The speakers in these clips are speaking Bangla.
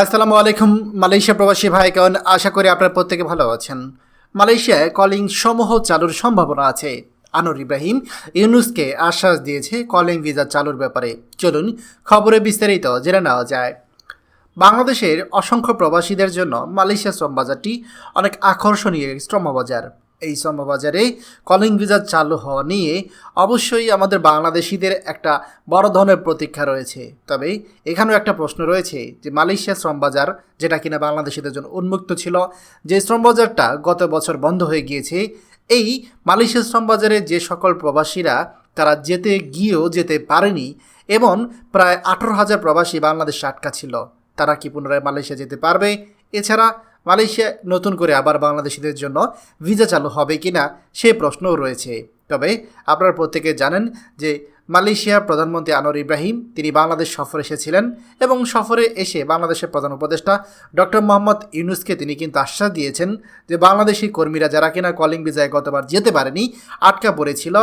আসসালামু আলাইকুম, মালয়েশিয়া প্রবাসী ভাইগণ। আশা করি আপনারা প্রত্যেকে ভালো আছেন। মালয়েশিয়ায় কলিং সমূহ চালুর সম্ভাবনা আছে। আনোয়ার ইব্রাহিম ইউনুসকে আশ্বাস দিয়েছে কলিং ভিসা চালুর ব্যাপারে। চলুন খবরে বিস্তারিত জেনে নেওয়া যায়। বাংলাদেশের অসংখ্য প্রবাসীদের জন্য মালয়েশিয়া শ্রম বাজারটি অনেক আকর্ষণীয় শ্রম বাজার এই শ্রম বাজারে কলিং ভিসা চালু হওয়া নিয়ে অবশ্যই আমাদের বাংলাদেশিদের একটা বড় ধরনের প্রতীক্ষা রয়েছে। তবে এখানেও একটা প্রশ্ন রয়েছে যে মালয়েশিয়া শ্রম বাজার যেটা কিনা বাংলাদেশিদের জন্য উন্মুক্ত ছিল, যে শ্রম বাজারটা গত বছর বন্ধ হয়ে গিয়েছে, এই মালয়েশিয়া শ্রম বাজারে যে সকল প্রবাসীরা তারা যেতে গিয়েও যেতে পারেনি এবং প্রায় আঠারো হাজার প্রবাসী বাংলাদেশে আটকা ছিল। তারা কি পুনরায় মালয়েশিয়া যেতে পারবে? এছাড়া মালয়েশিয়া নতুন করে আবার বাংলাদেশিদের জন্য ভিসা চালু হবে কি না সে প্রশ্নও রয়েছে। তবে আপনারা প্রত্যেকে জানেন যে মালয়েশিয়ার প্রধানমন্ত্রী আনোয়ার ইব্রাহিম, তিনি বাংলাদেশ সফরে এসেছিলেন এবং সফরে এসে বাংলাদেশের প্রধান উপদেষ্টা ডক্টর মোহাম্মদ ইউনুসকে তিনি কিন্তু আশ্বাস দিয়েছেন যে বাংলাদেশি কর্মীরা যারা কিনা কলিং ভিসায় গতবার যেতে পারেনি, আটকা পড়েছিল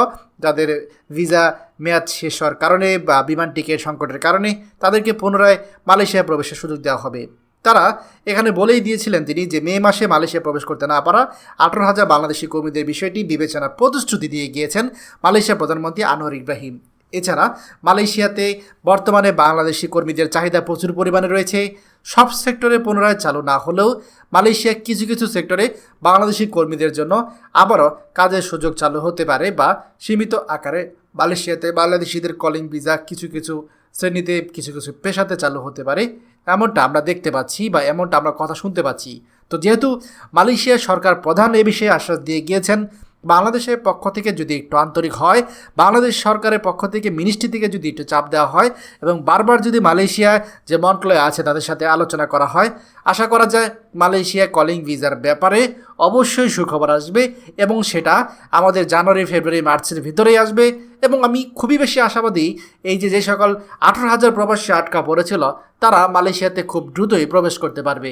যাদের ভিসা মেয়াদ শেষ হওয়ার কারণে বা বিমান টিকিট সংকটের কারণে তাদেরকে পুনরায় মালয়েশিয়ায় প্রবেশের সুযোগ দেওয়া হবে। তারা এখানে বলেই দিয়েছিলেন তিনি যে মে মাসে মালয়েশিয়া প্রবেশ করতে না পারা আঠারো হাজার বাংলাদেশি কর্মীদের বিষয়টি বিবেচনার প্রতিশ্রুতি দিয়ে গিয়েছেন মালয়েশিয়ার প্রধানমন্ত্রী আনোয়ার ইব্রাহিম। এছাড়া মালয়েশিয়াতে বর্তমানে বাংলাদেশি কর্মীদের চাহিদা প্রচুর পরিমাণে রয়েছে। সব সেক্টরে পুনরায় চালু না হলেও মালয়েশিয়া কিছু কিছু সেক্টরে বাংলাদেশি কর্মীদের জন্য আবারও কাজের সুযোগ চালু হতে পারে বা সীমিত আকারে মালয়েশিয়াতে বাংলাদেশিদের কলিং ভিসা কিছু কিছু শ্রেণীতে কিছু কিছু পেশাতে চালু হতে পারে। এমনটা আমরা দেখতে পাচ্ছি বা এমনটা আমরা কথা শুনতে পাচ্ছি। তো যেহেতু মালয়েশিয়া সরকার প্রধান এ বিষয়ে আশ্বাস দিয়ে গিয়েছেন বাংলাদেশের পক্ষ থেকে যদি একটু আন্তরিক হয়, বাংলাদেশ সরকারের পক্ষ থেকে মিনিস্ট্রি থেকে যদি একটু চাপ দেওয়া হয় এবং বারবার যদি মালয়েশিয়ায় যে মন্ত্রণালয় আছে তাদের সাথে আলোচনা করা হয়, আশা করা যায় মালয়েশিয়া কলিং ভিসার ব্যাপারে অবশ্যই সুখবর আসবে এবং সেটা আমাদের জানুয়ারি, ফেব্রুয়ারি, মার্চের ভিতরেই আসবে এবং আমি খুবই বেশি আশাবাদী এই যে যে সকল আঠারো হাজার প্রবাসী আটকা পড়েছিল, তারা মালয়েশিয়াতে খুব দ্রুতই প্রবেশ করতে পারবে।